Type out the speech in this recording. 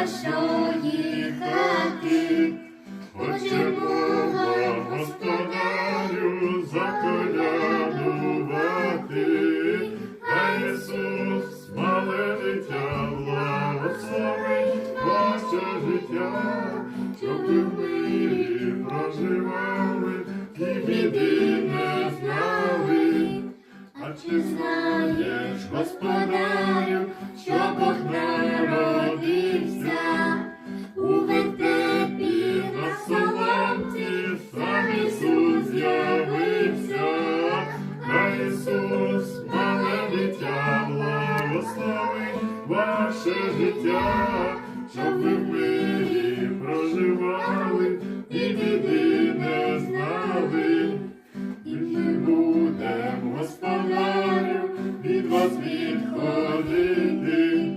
вашої хати. Хочемо господарю, заколядувати, а Ісус, мале дитя, благословить ваше життя, щоб ви в мирі проживали і біди не знали. А чи знаєш, господарю, Ісус, мале дитя, благословить ваше життя, щоб ви в мирі проживали і біди не знали. І ми будемо, господарю, від вас